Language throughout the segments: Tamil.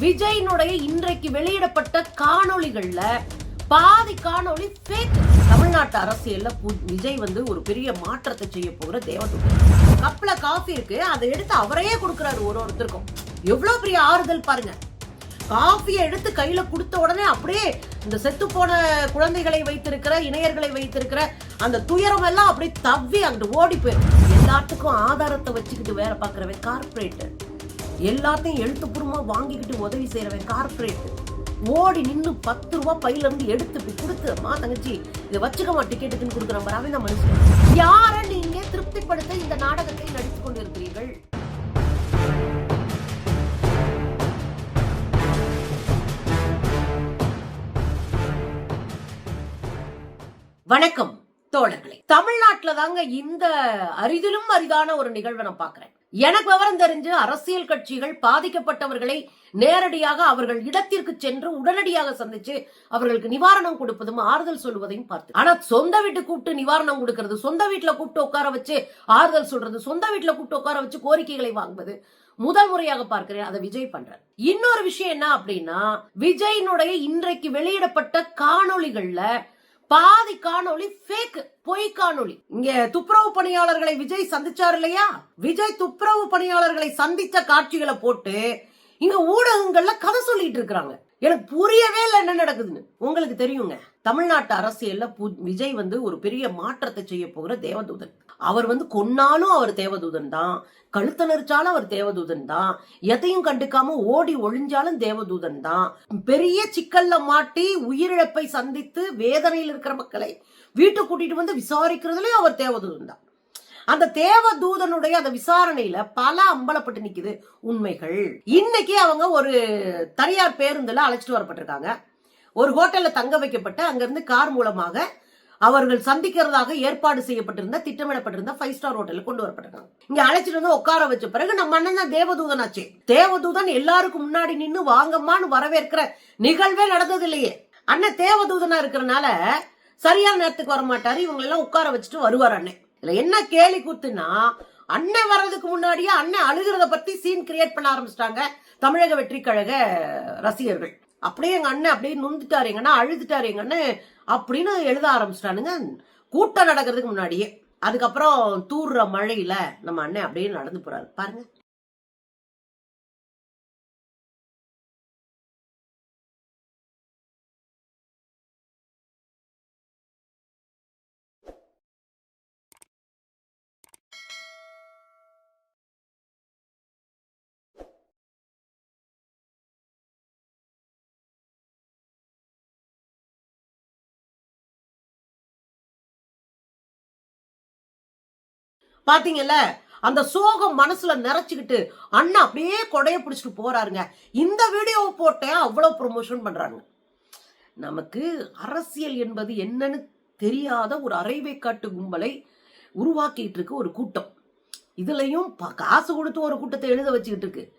விஜயினுடைய இன்றைக்கு வெளியிடப்பட்ட காணொளிகள்ல பாதி காணொளி ஃபேக் தமிழ்நாட்டு அரசியல்ல பு- விஜய் வந்து ஒரு பெரிய மாற்றத்தை செய்ய போகிற தேவதூதர். கப்ல காஃபி இருக்கு. அதை எடுத்து அவரையே கொடுக்குறாரு ஒரு ஒருத்தருக்கும். எவ்வளவு பெரிய ஆறுதல் பாருங்க. காஃபியை எடுத்து கையில கொடுத்த உடனே அப்படியே இந்த செத்து போன குழந்தைகளை வைத்திருக்கிற இணையர்களை வைத்திருக்கிற அந்த துயரம் எல்லாம் அப்படியே தவ்வி அங்கிட்டு ஓடி போயிடும் எல்லாத்துக்கும் ஆதாரத்தை வச்சுக்கிட்டு வேலை பார்க்கறவே கார்பரேட்டர் எல்லாத்தையும் எழுத்துப்பூர்வமாக வாங்கிக்கிட்டு உதவி செய்யறவன் கார்ப்பரேட்டர் ஓடி நின்னு பத்து ரூபா பையில இருந்து எடுத்து கொடுத்து அம்மா தங்கச்சி இதை வச்சுக்கமா டிக்கெட்டுக்குன்னு கொடுக்குற மாதிரி அவன் தான் மனுஷன். யாரை நீங்க திருப்திப்படுத்த இந்த நாடகத்தை நடித்துக் கொண்டிருக்கிறீர்கள்? வணக்கம் தோழர்களே. தமிழ்நாட்டில் தாங்க இந்த அரிதிலும் அரிதான ஒரு நிகழ்வை நான் பாக்குறேன் எனக்கு விவரம் தெரிஞ்சு அரசியல் கட்சிகள் பாதிக்கப்பட்டவர்களை நேரடியாக அவர்கள் இடத்திற்கு சென்று உடனடியாக சந்திச்சு அவர்களுக்கு நிவாரணம் கொடுப்பதும் ஆறுதல் சொல்வதையும் பார்த்து. ஆனா சொந்த வீட்டு கூப்பிட்டு நிவாரணம் கொடுக்கறது சொந்த வீட்டுல கூப்பிட்டு உட்கார வச்சு ஆறுதல் சொல்றது சொந்த வீட்டுல கூப்பிட்டு உட்கார வச்சு கோரிக்கைகளை வாங்குவது முதல் முறையாக பார்க்கிறேன் அதை விஜய் பண்றார். இன்னொரு விஷயம் என்ன அப்படின்னா விஜயினுடைய இன்றைக்கு வெளியிடப்பட்ட காணொளிகள்ல பாதி காணொளி ஃபேக் பொய் காணொளி. இங்க துப்புரவு பணியாளர்களை விஜய் சந்திச்சார் இல்லையா? விஜய் துப்புரவு பணியாளர்களை சந்திச்ச காட்சிகளை போட்டு இங்க ஊடகங்கள்ல கதை சொல்லிட்டு இருக்கிறாங்க. எனக்கு புரியவே இல்லை என்ன நடக்குதுன்னு. உங்களுக்கு தெரியுங்க தமிழ்நாட்டு அரசியல்ல பு- விஜய் வந்து ஒரு பெரிய மாற்றத்தை செய்ய போகிற தேவதூதன். அவர் வந்து கொன்னாலும் அவர் தேவதூதன் தான் கழுத்த நெரிச்சாலும் அவர் தேவதூதன் தான் எதையும் கண்டுக்காம ஓடி ஒழிஞ்சாலும் தேவதூதன் தான். பெரிய சிக்கல்ல மாட்டி உயிரிழப்பை சந்தித்து வேதனையில் இருக்கிற மக்களை வீட்டு கூட்டிட்டு வந்து விசாரிக்கிறதுலயும் அவர் தேவதூதன் தான். அந்த தேவதூதனுடைய அந்த விசாரணையில பல அம்பலப்பட்டு நிக்குது உண்மைகள். இன்னைக்கு அவங்க ஒரு தனியார் பேருந்துல அழைச்சிட்டு வரப்பட்டிருக்காங்க. ஒரு ஹோட்டல்ல தங்க வைக்கப்பட்டு அங்கிருந்து கார் மூலமாக அவர்கள் சந்திக்கிறதாக ஏற்பாடு செய்யப்பட்டிருந்த திட்டமிடப்பட்டிருந்த ஃபைவ் ஸ்டார் ஹோட்டலுக்கு கொண்டு வரப்பட்டிருக்காங்க. இங்க அழைச்சிட்டு வந்து உட்கார வச்ச பிறகு நம்ம அண்ணன் தான் தேவதூதன் ஆச்சு. தேவதூதன் எல்லாருக்கும் முன்னாடி நின்று வாங்கம்மான்னு வரவேற்கிற நிகழ்வே நடந்தது இல்லையே அண்ணன் தேவதூதனா இருக்கிறனால சரியான நேரத்துக்கு வர மாட்டாரு இவங்க எல்லாம் உட்கார வச்சுட்டு வருவார் அண்ணன். இதுல என்ன கேலி கூத்துனா அண்ணன் வர்றதுக்கு முன்னாடியே அண்ணன் அழுகிறத பத்தி சீன் கிரியேட் பண்ண ஆரம்பிச்சிட்டாங்க தமிழக வெற்றி கழக ரசிகர்கள். அப்படியே எங்க அண்ணன் அப்படியே நொந்துட்டாரு எங்க அழுதுட்டாரு எங்க அண்ணன் அப்படின்னு எழுத ஆரம்பிச்சிட்டானுங்க. கூட்டம் நடக்கிறதுக்கு முன்னாடியே. அதுக்கப்புறம் தூர்ற மழையில நம்ம அண்ணன் அப்படியே நடந்து போறாரு. பாருங்க. பாத்தீங்கல்ல அந்த சோகம் மனசுல நிறைச்சுக்கிட்டு அண்ணா அப்படியே கொடைய பிடிச்சிட்டு போறாருங்க. இந்த வீடியோவை போட்டேன் அவ்வளவு ப்ரொமோஷன் பண்றாங்க. நமக்கு அரசியல் என்பது என்னன்னு தெரியாத ஒரு அரைவை காட்டு கும்பலை உருவாக்கிட்டு இருக்கு ஒரு கூட்டம். இதுலயும் ப- காசு கொடுத்து ஒரு கூட்டத்தை எழுத வச்சுக்கிட்டு இருக்கு.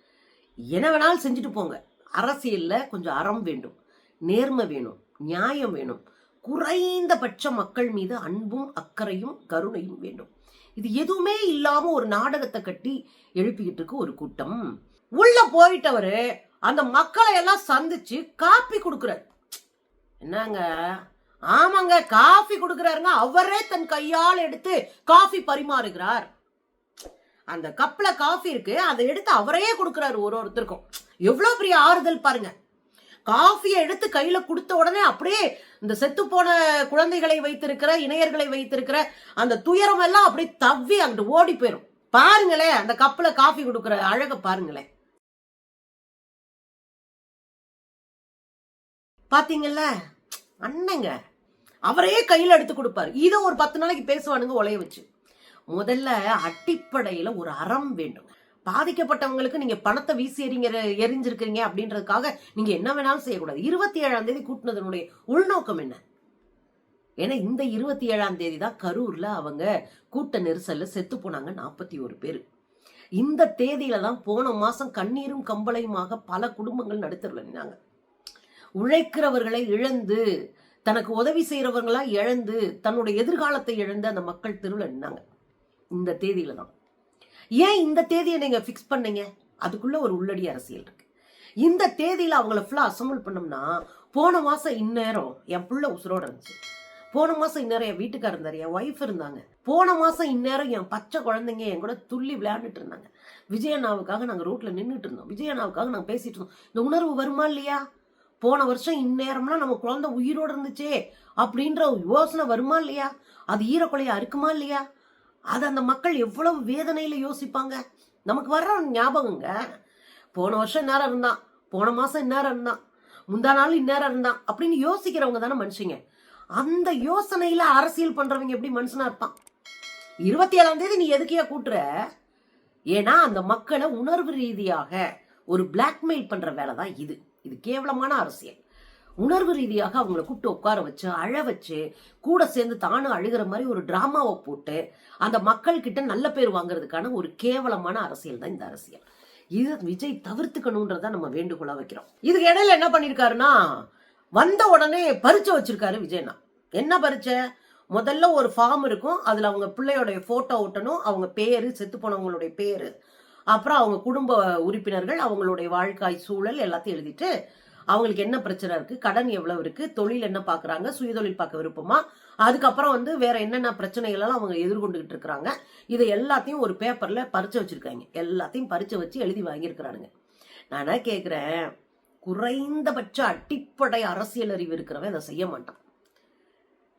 என்ன வேணாலும் செஞ்சுட்டு போங்க. அரசியல்ல கொஞ்சம் அறம் வேண்டும் நேர்மை வேணும் நியாயம் வேணும். குறைந்தபட்ச மக்கள் மீது அன்பும் அக்கறையும் கருணையும் வேண்டும். இது எதுவுமே இல்லாம ஒரு நாடகத்தை கட்டி எழுப்பிக்கிட்டு இருக்கு ஒரு கூட்டம். உள்ள போயிட்டவரு அந்த மக்களை எல்லாம் சந்திச்சு காப்பி கொடுக்குறாரு. என்னங்க? ஆமாங்க காஃபி கொடுக்குறாருங்க. அவரே தன் கையால் எடுத்து காஃபி பரிமாறுகிறார். அந்த கப்பில் காஃபி இருக்கு அதை எடுத்து அவரையே கொடுக்குறாரு ஒரு ஒருத்தருக்கும். எவ்வளோ பெரிய ஆறுதல் பாருங்க. காஃபியை எடுத்து கையில கொடுத்த உடனே அப்படியே இந்த செத்து போன குழந்தைகளை வைத்திருக்கிற இணையர்களை வைத்திருக்கிற அந்த துயரம் எல்லாம் அப்படியே தவ்வி அங்கிட்டு ஓடி போயிடும் பாருங்களேன் அந்த கப்பில் காஃபி கொடுக்குற அழக பாருங்களேன். பாத்தீங்கல்ல? அண்ணங்க அவரே கையில எடுத்து கொடுப்பாரு. இதை ஒரு பத்து நாளைக்கு பேசுவானுங்க உலைய வச்சு. முதல்ல அடிப்படையில ஒரு அறம் வேண்டும். பாதிக்கப்பட்டவங்களுக்கு நீங்க பணத்தை வீசி எறிங்கிற எரிஞ்சிருக்கிறீங்க அப்படின்றதுக்காக நீங்க என்ன வேணாலும் செய்யக்கூடாது. இருபத்தி ஏழாம் தேதி கூட்டினதனுடைய உள்நோக்கம் என்ன? ஏன்னா இந்த இருபத்தி ஏழாம் தேதி தான் கரூர்ல அவங்க கூட்ட நெரிசல்ல செத்து போனாங்க நாற்பத்தி ஒரு பேர். இந்த தேதியில தான் போன மாசம் கண்ணீரும் கம்பளையுமாக பல குடும்பங்கள் நடுத்தருல நின்னாங்க. உழைக்கிறவர்களை இழந்து தனக்கு உதவி செய்யறவங்களா இழந்து தன்னுடைய எதிர்காலத்தை இழந்து அந்த மக்கள் தெருவில் நின்னாங்க. இந்த தேதியில தான். ஏன் இந்த தேதியை நீங்கள் ஃபிக்ஸ் பண்ணீங்க? அதுக்குள்ளே ஒரு உள்ளடி அரசியல் இருக்கு. இந்த தேதியில் அவங்கள ஃபுல்லாக அசம்பிள் பண்ணோம்னா போன மாதம் இந்நேரம் என் பிள்ளை உசுரோடு இருந்துச்சு. போன மாதம் இந்நேரம் என் வீட்டுக்காரர் இருந்தார் என் ஒய்ஃப் இருந்தாங்க. போன மாதம் இந்நேரம் என் பச்சை குழந்தைங்க என் கூட துள்ளி விளையாண்டுட்டு இருந்தாங்க. விஜயண்ணாவுக்காக நாங்கள் ரோட்டில் நின்றுட்டு இருந்தோம். விஜயண்ணாவுக்காக நாங்கள் பேசிகிட்டு இருந்தோம். இந்த உணர்வு வருமா இல்லையா? போன வருஷம் இந்நேரம்லாம் நம்ம குழந்தை உயிரோட இருந்துச்சே அப்படின்ற யோசனை வருமா இல்லையா? அது ஈரக்குலையா இருக்குமா இல்லையா? அது அந்த மக்கள் எவ்வளவு வேதனையில யோசிப்பாங்க? நமக்கு வர்ற ஞாபகங்க போன வருஷம் இந்நேரம் இருந்தான் போன மாசம் இந்நேரம் இருந்தான் முந்தா நாள் இந்நேரம் இருந்தான் அப்படின்னு யோசிக்கிறவங்க தானே மனுஷங்க. அந்த யோசனையில அரசியல் பண்றவங்க எப்படி மனுஷனா இருப்பான்? இருபத்தி ஏழாம் தேதி நீ எதுக்கையா கூட்டுற? ஏன்னா அந்த மக்களை உணர்வு ரீதியாக ஒரு பிளாக்மெயில் பண்ற வேலை தான் இது. இது கேவலமான அரசியல். உணர்வு ரீதியாக அவங்கள கூப்பிட்டு உட்கார வச்சு அழ வச்சு கூட சேர்ந்து தானும் அழுகிற மாதிரி ஒரு டிராமாவை போட்டு அந்த மக்கள் கிட்ட நல்ல பேர் வாங்குறதுக்கான ஒரு கேவலமான அரசியல் தான் இந்த அரசியல். இது விஜய் தவிர்த்துக்கணுன்றத நம்ம வேண்டுகோளா வைக்கிறோம். இதுக்கு இடையில என்ன பண்ணிருக்காருன்னா வந்த உடனே பரிச்சை வச்சிருக்காரு விஜய்னா. என்ன பரிச்சை முதல்ல ஒரு ஃபார்ம் இருக்கும் அதில் அவங்க பிள்ளையோடைய ஃபோட்டோ ஒட்டணும் அவங்க பேர் செத்து போனவங்களுடைய பேர் அப்புறம் அவங்க குடும்ப உறுப்பினர்கள் அவங்களுடைய வாழ்க்கை சூழல் எல்லாத்தையும் எழுதிட்டு அவங்களுக்கு என்ன பிரச்சனை இருக்கு? கடன் எவ்வளவு இருக்கு? தொழில் என்ன பாக்குறாங்க? சுயதொழில் பார்க்க விருப்பமா? அதுக்கப்புறம் வந்து வேற என்னென்ன பிரச்சனைகளெல்லாம் அவங்க எதிர்கொண்டுகிட்டு இருக்கிறாங்க? இதை எல்லாத்தையும் ஒரு பேப்பர்ல பறிச்சு வச்சிருக்காங்க. எல்லாத்தையும் பறிச்சு வச்சு எழுதி வாங்கியிருக்கிறானுங்க. நான் என்ன குறைந்தபட்ச அடிப்படை அரசியல் அறிவு இருக்கிறவன் அதை செய்ய மாட்டான்.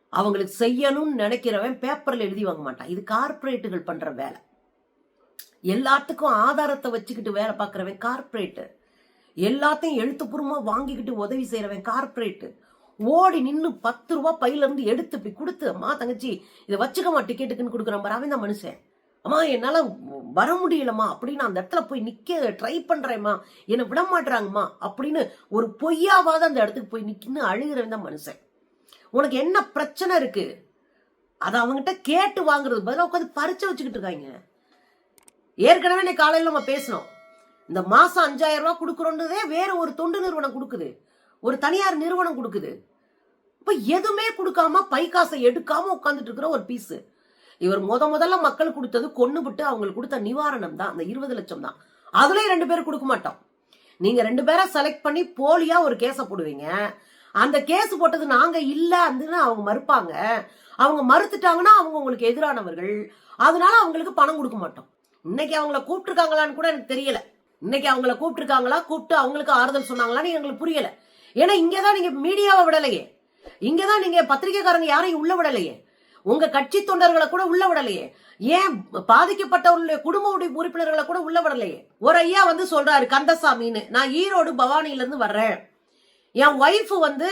அவங்களுக்கு செய்யணும்னு நினைக்கிறவன் பேப்பர்ல எழுதி வாங்க மாட்டான். இது கார்பரேட்டுகள் பண்ற வேலை. எல்லாத்துக்கும் ஆதாரத்தை வச்சுக்கிட்டு வேலை பார்க்குறவன் கார்பரேட்டு எல்லாத்தையும் எழுத்துப்பூர்வமாக வாங்கிக்கிட்டு உதவி செய்கிறவன் கார்ப்பரேட்டு ஓடி நின்று பத்து ரூபா பையிலேருந்து எடுத்து போய் கொடுத்து அம்மா தங்கச்சி இதை வச்சுக்கம்மா டிக்கெட்டுக்குன்னு கொடுக்குறான் பாரு அவன் தான் மனுஷன். அம்மா என்னால் வர முடியலம்மா அப்படின்னு அந்த இடத்துல போய் நிற்க ட்ரை பண்ணுறேம்மா என்னை விட மாட்டுறாங்கம்மா அப்படின்னு ஒரு பொய்யாவாத அந்த இடத்துக்கு போய் நிற்கின்னு அழுகிறவன் தான் மனுஷன். உனக்கு என்ன பிரச்சனை இருக்குது அதை அவங்ககிட்ட கேட்டு வாங்குறது பதிலாக உட்காந்து பறிச்சு வச்சுக்கிட்டு இருக்காங்க. ஏற்கனவே இன்னைக்கு காலையில் நம்ம பேசணும் இந்த மாசம் அஞ்சாயிரம் ரூபாய் கொடுக்குறோன்றதே வேற ஒரு தொண்டு நிறுவனம் கொடுக்குது. ஒரு தனியார் நிறுவனம் கொடுக்குது. இப்ப எதுவுமே கொடுக்காம பை காசை எடுக்காம உட்காந்துட்டு இருக்கிற ஒரு பீஸ் இவர் முத முதல்ல மக்கள் கொடுத்தது கொன்னு விட்டு அவங்களுக்கு கொடுத்த நிவாரணம் தான். அந்த இருபது லட்சம் தான். அதுலயும் ரெண்டு பேரும் கொடுக்க மாட்டோம். நீங்க ரெண்டு பேரை செலக்ட் பண்ணி போலியா ஒரு கேஸை போடுவீங்க. அந்த கேஸ் போட்டது நாங்க இல்ல அதுன்னு அவங்க மறுப்பாங்க. அவங்க மறுத்துட்டாங்கன்னா அவங்க உங்களுக்கு எதிரானவர்கள். அதனால அவங்களுக்கு பணம் கொடுக்க மாட்டோம். இன்னைக்கு அவங்கள கூப்பிட்டுருக்காங்களான்னு கூட எனக்கு தெரியல. இன்னைக்கு அவங்கள கூப்பிட்டுருக்காங்களா? கூப்பிட்டு அவங்களுக்கு ஆறுதல் சொன்னாங்களான்னு எங்களுக்கு புரியல. ஏன்னா இங்கதான் நீங்கள் மீடியாவை விடலையே. இங்கே தான் நீங்கள் பத்திரிகைக்காரங்க யாரையும் உள்ள விடலையே. உங்க கட்சி தொண்டர்களை கூட உள்ள விடலையே. ஏன் பாதிக்கப்பட்டவர்களுடைய குடும்ப உறுப்பினர்களை கூட உள்ள விடலையே? ஒரு ஐயா வந்து சொல்றாரு கந்தசாமின்னு. நான் ஈரோடு பவானியிலேருந்து வர்றேன். என் ஒய்ஃப் வந்து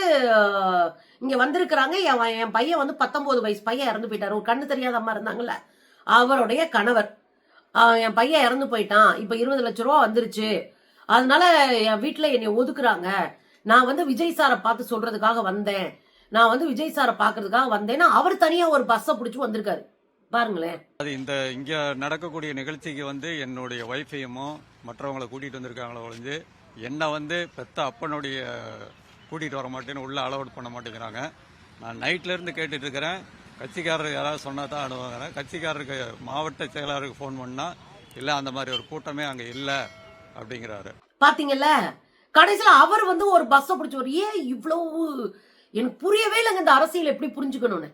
இங்கே இங்க வந்திருக்கிறாங்க. என் என் பையன் வந்து பத்தொன்பது வயசு பையன் இறந்து போயிட்டாரு. ஒரு கண்ணு தெரியாத அம்மா இருந்தாங்கல்ல. அவருடைய கணவர். என் பையன் இறந்து போயிட்டான். இப்ப இருபது லட்ச ரூபா வந்துருச்சு. அதனால என் வீட்டுல என்னை ஒதுக்குறாங்க. நான் வந்து விஜய் சாரை பார்த்து சொல்றதுக்காக வந்தேன். நான் வந்து விஜய் சாரை பாக்குறதுக்காக வந்தேன்னா அவர் தனியா ஒரு பஸ்ஸை பிடிச்சி வந்திருக்காரு. பாருங்களேன். அது இந்த இங்க நடக்கக்கூடிய நிகழ்ச்சிக்கு வந்து என்னுடைய ஒய்ஃபையும் மற்றவங்களை கூட்டிட்டு வந்திருக்காங்களோ ஒழிஞ்சு என்னை வந்து பெத்த அப்பனுடைய கூட்டிட்டு வர மாட்டேன்னு உள்ள அலோட் பண்ண மாட்டேங்கிறாங்க. நான் நைட்ல இருந்து கேட்டுட்டு இருக்கிறேன். கட்சிக்காரர் யாராவது சொன்னா தான் அனுபவங்க கட்சிக்காரருக்கு மாவட்ட செயலாளருக்கு ஃபோன் பண்ணா இல்ல அந்த மாதிரி ஒரு கூட்டமே அங்க இல்ல அப்படிங்கிறாரு. பாத்தீங்கல்ல கடைசியில அவர் வந்து ஒரு பஸ்ஸை பிடிச்சவர் ஏன் இவ்வளவு எனக்கு புரியவே இல்லைங்க இந்த அரசியல் எப்படி புரிஞ்சுக்கணும்னு.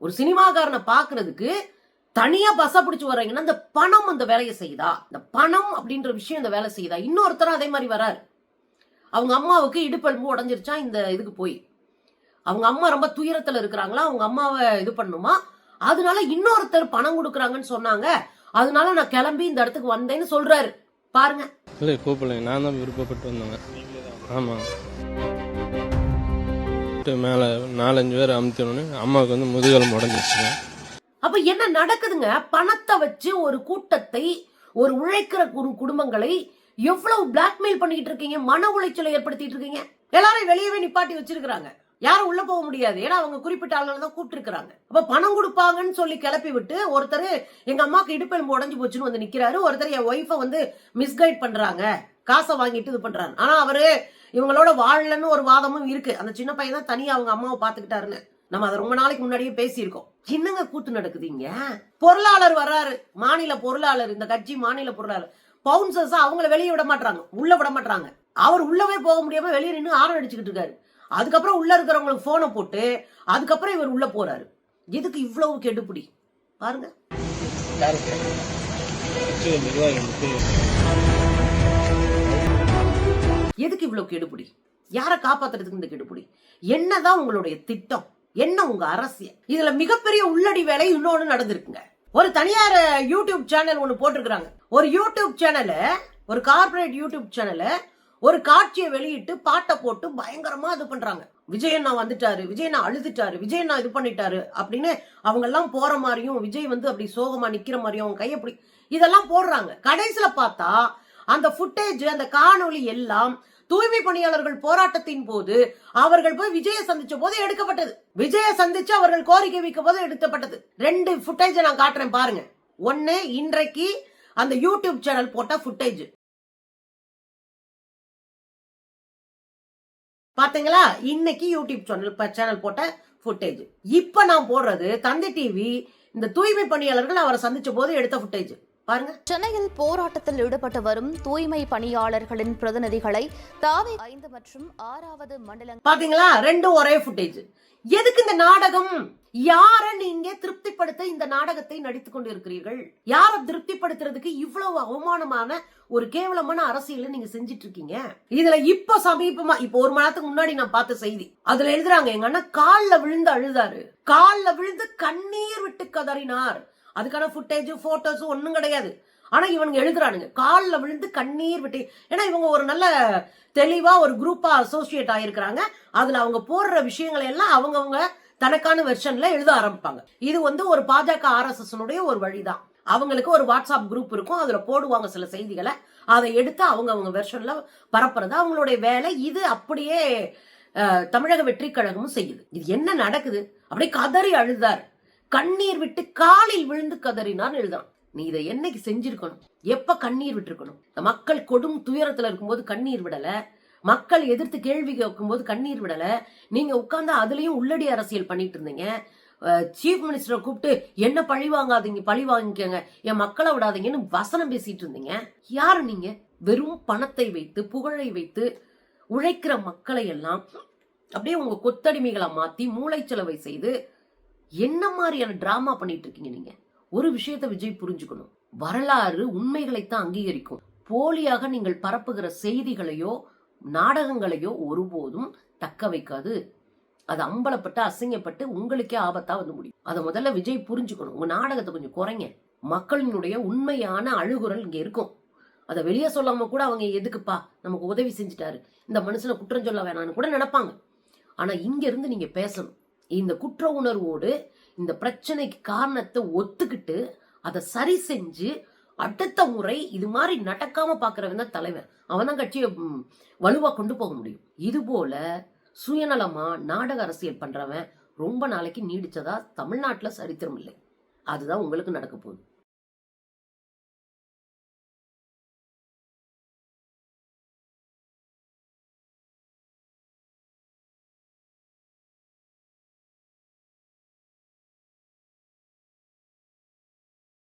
ஒரு சினிமாக்காரனை பாக்குறதுக்கு தனியா பஸ்ஸை பிடிச்சி வர்றீங்கன்னா இந்த பணம் அந்த வேலையை செய்யுதா? இந்த பணம் அப்படின்ற விஷயம் இந்த வேலை செய்யுதா? இன்னொருத்தரும் அதே மாதிரி வராரு. அவங்க அம்மாவுக்கு இடுப்பெலும்பு உடஞ்சிருச்சா இந்த இதுக்கு போய். அவங்க அம்மா ரொம்ப துயரத்துல இருக்கிறாங்களா அவங்க அம்மாவை இது பண்ணுமா? அதனால இன்னொருத்தர் பணம் கொடுக்குறாங்கன்னு சொன்னாங்க. அதனால நான் கிளம்பி இந்த இடத்துக்கு வந்தேன்னு சொல்றாரு. பாருங்க. இல்லை கூப்பிடலைங்க. நான் தான் விருப்பப்பட்டு வந்தேங்க ஆமாம் மேலே நாலஞ்சு பேர் அமுத்தினோடனே அம்மாவுக்கு வந்து முதுகெலும்பு உடஞ்சிருச்சுங்க. அப்ப என்ன நடக்குதுங்க? பணத்தை வச்சு ஒரு கூட்டத்தை ஒரு உழைக்கிற குடு- குடும்பங்களை எவ்வளவு பிளாக்மெயில் பண்ணிக்கிட்டு இருக்கீங்க? மன உளைச்சலை ஏற்படுத்திட்டு இருக்கீங்க. எல்லாரும் வெளியவே நிப்பாட்டி வச்சிருக்காங்க யாரும் உள்ள போக முடியாது. ஏன்னா அவங்க குறிப்பிட்ட ஆளுநர் தான் கூப்பிட்டுருக்காங்க அப்ப பணம் கொடுப்பாங்கன்னு சொல்லி கிளப்பி விட்டு ஒருத்தர் எங்க அம்மாக்கு இடுப்பெலும்பு உடஞ்சு போச்சுன்னு வந்து நிக்கிறாரு. ஒருத்தர் என் ஒய்ஃபை வந்து மிஸ்கைட் பண்றாங்க. காசை வாங்கிட்டு இது பண்றாரு. ஆனா அவரு இவங்களோட வாழலன்னு ஒரு வாதமும் இருக்கு. அந்த சின்ன பையன் தான் தனியா அவங்க அம்மாவை பாத்துக்கிட்டாருன்னு நம்ம அதை ரொம்ப நாளைக்கு முன்னாடியே பேசியிருக்கோம். என்னங்க கூத்து நடக்குதுங்க? பொருளாளர் வர்றாரு. மாநில பொருளாளர் இந்த கட்சி மாநில பொருளாளர். பவுன்சர்ஸ் அவங்கள வெளியே விட மாட்டாங்க உள்ள விட மாட்டாங்க அவர் உள்ளவே போக முடியாம வெளியே நின்று ஆரம் அடிச்சுக்கிட்டு இருக்காரு. அதுக்கப்புறம் உள்ள இருக்கிறவங்களுக்கு போனை போட்டு அதுக்கப்புறம் இவர் உள்ள போறாரு. எதுக்கு இவ்வளவு கெடுபிடி? பாருங்க. எதுக்கு இவ்வளவு கெடுபிடி? யாரை காப்பாத்துறதுக்கு இந்த கெடுபிடி? என்னதான் உங்களுடைய திட்டம்? என்ன உங்க அரசியல்? இதுல மிகப்பெரிய உள்ளடி வேலை இன்னொன்னு நடந்திருக்குங்க. ஒரு தனியார் யூடியூப் சேனல் ஒன்று போட்டிருக்கிறாங்க. ஒரு யூடியூப் சேனல ஒரு கார்ப்பரேட் யூடியூப் சேனல ஒரு காட்சியை வெளியிட்டு பாட்டை போட்டு பயங்கரமா இது பண்றாங்க. விஜயண்ணா வந்துட்டாரு விஜயண்ணா அழுதுட்டாரு விஜயண்ணா இது பண்ணிட்டாரு அப்படின்னு அவங்க எல்லாம் போற மாதிரியும் விஜய் வந்து அப்படி சோகமா நிக்கிற மாதிரியும் அவங்க கையை பிடி இதெல்லாம் போடுறாங்க. கடைசியில பார்த்தா அந்த ஃபுட்டேஜ் அந்த காணொளி எல்லாம் தூய்மை பணியாளர்கள் போராட்டத்தின் போது அவர்கள் போய் விஜய சந்திச்ச போது எடுக்கப்பட்டது. விஜய சந்திச்சு அவர்கள் கோரிக்கை வைக்கும் போது எடுக்கப்பட்டது. ரெண்டு ஃபுட்டேஜை நான் காட்டுறேன் பாருங்க. ஒன்னு இன்றைக்கு அந்த யூடியூப் சேனல் போட்ட ஃபுட்டேஜ் பார்த்தீங்களா இன்னைக்கு யூடியூப் சேனல் சேனல் போட்ட ஃபுட்டேஜ் இப்போ நான் போடுறது தந்தை டிவி இந்த தூய்மை பணியாளர்கள் அவரை சந்திச்ச போது எடுத்த ஃபுட்டேஜ் பாருங்க. சென்னையில் போராட்டத்தில் ஈடுபட்டு வரும் தூய்மை பணியாளர்களின் பிரதிநிதிகளை தாவே ஐந்து மற்றும் ஆறாவது மண்டல பாத்தீங்களா? ரெண்டும் ஒரே ஃபுட்டேஜ் எதுக்கு இந்த நாடகம்? யார நீங்க திருப்திப்படுத்த இந்த நாடகத்தை நடித்துக் கொண்டிருக்கிறீர்கள்? யார திருப்திப்படுத்துறதுக்கு இவ்வளவு அவமானமான ஒரு கேவலமான அரசியலை நீங்க செஞ்சிட்டு இருக்கீங்க இதுல இப்ப சமீபமா இப்ப ஒரு மணி நேரத்துக்கு முன்னாடி நான் பார்த்த செய்தி. அதுல எழுதுறாங்க எங்க அண்ணன் கால்ல விழுந்து அழுதாரு. கால்ல விழுந்து கண்ணீர் விட்டு கதறினார். அதுக்கான ஃபுட்டேஜும் ஃபோட்டோஸும் ஒன்றும் கிடையாது. ஆனால் இவனுங்க எழுதுறானுங்க. காலில் விழுந்து கண்ணீர் விட்டு ஏன்னா இவங்க ஒரு நல்ல தெளிவாக ஒரு குரூப்பாக அசோசியேட் ஆகிருக்கிறாங்க அதில் அவங்க போடுற விஷயங்களை எல்லாம் அவங்கவுங்க தனக்கான வெர்ஷனில் எழுத ஆரம்பிப்பாங்க. இது வந்து ஒரு பாஜக ஆர்எஸ்எஸ்னுடைய ஒரு வழிதான். அவங்களுக்கு ஒரு வாட்ஸ்அப் குரூப் இருக்கும். அதில் போடுவாங்க சில செய்திகளை. அதை எடுத்து அவங்க அவங்க வெர்ஷனில் பரப்புறது அவங்களுடைய வேலை. இது அப்படியே தமிழக வெற்றி கழகமும் செய்யுது. இது என்ன நடக்குது? அப்படியே கதறி அழுதார். கண்ணீர் விட்டு காலில் விழுந்து கதறினார் எழுதான். நீ இதை என்னைக்கு செஞ்சிருக்கணும்? எப்ப கண்ணீர் விட்டுருக்கணும்? இந்த மக்கள் கொடும் துயரத்துல இருக்கும்போது கண்ணீர் விடல. மக்கள் எதிர்த்து கேள்வி கேட்கும்போது கண்ணீர் விடல. நீங்க உட்கார்ந்து அதுலயும் உள்ளடி அரசியல் பண்ணிட்டு இருந்தீங்க. சீஃப் மினிஸ்டரை கூப்பிட்டு என்ன பழி வாங்காதீங்க பழி வாங்கிக்கங்க. என் மக்களை விடாதீங்கன்னு வசனம் பேசிட்டு இருந்தீங்க. யாரு நீங்க? வெறும் பணத்தை வைத்து புகழை வைத்து உழைக்கிற மக்களை எல்லாம் அப்படியே உங்க கொத்தடிமைகளை மாத்தி மூளைச்சலவை செய்து என்ன மாதிரியான டிராமா பண்ணிட்டு இருக்கீங்க நீங்க? ஒரு விஷயத்த விஜய் புரிஞ்சுக்கணும். வரலாறு உண்மைகளைத்தான் அங்கீகரிக்கும். போலியாக நீங்கள் பரப்புகிற செய்திகளையோ நாடகங்களையோ ஒருபோதும் தக்க வைக்காது. அது அம்பலப்பட்டு அசிங்கப்பட்டு உங்களுக்கே ஆபத்தா வந்து முடியும். அதை முதல்ல விஜய் புரிஞ்சுக்கணும். உங்க நாடகத்தை கொஞ்சம் குறைங்க. மக்களினுடைய உண்மையான அழுகுரல் இங்க இருக்கும். அதை வெளியே சொல்லாம கூட அவங்க எதுக்குப்பா? நமக்கு உதவி செஞ்சுட்டாரு. இந்த மனுஷனை குற்றம் சொல்ல வேணாம்னு கூட நினைப்பாங்க. ஆனா இங்க இருந்து நீங்க பேசணும். இந்த குற்ற உணர்வோடு இந்த பிரச்சனைக்கு காரணத்தை ஒத்துக்கிட்டு அதை சரி செஞ்சு அடுத்த முறை இது மாதிரி நடக்காம பாக்குறவன் தான் தலைவன். அவன் தான் கட்சியை வலுவா கொண்டு போக முடியும். இது போல சுயநலமா நாடக அரசியல் பண்றவன் ரொம்ப நாளைக்கு நீடிச்சதா தமிழ்நாட்டுல சரித்திரம் இல்லை. அதுதான் உங்களுக்கு நடக்க போகுது.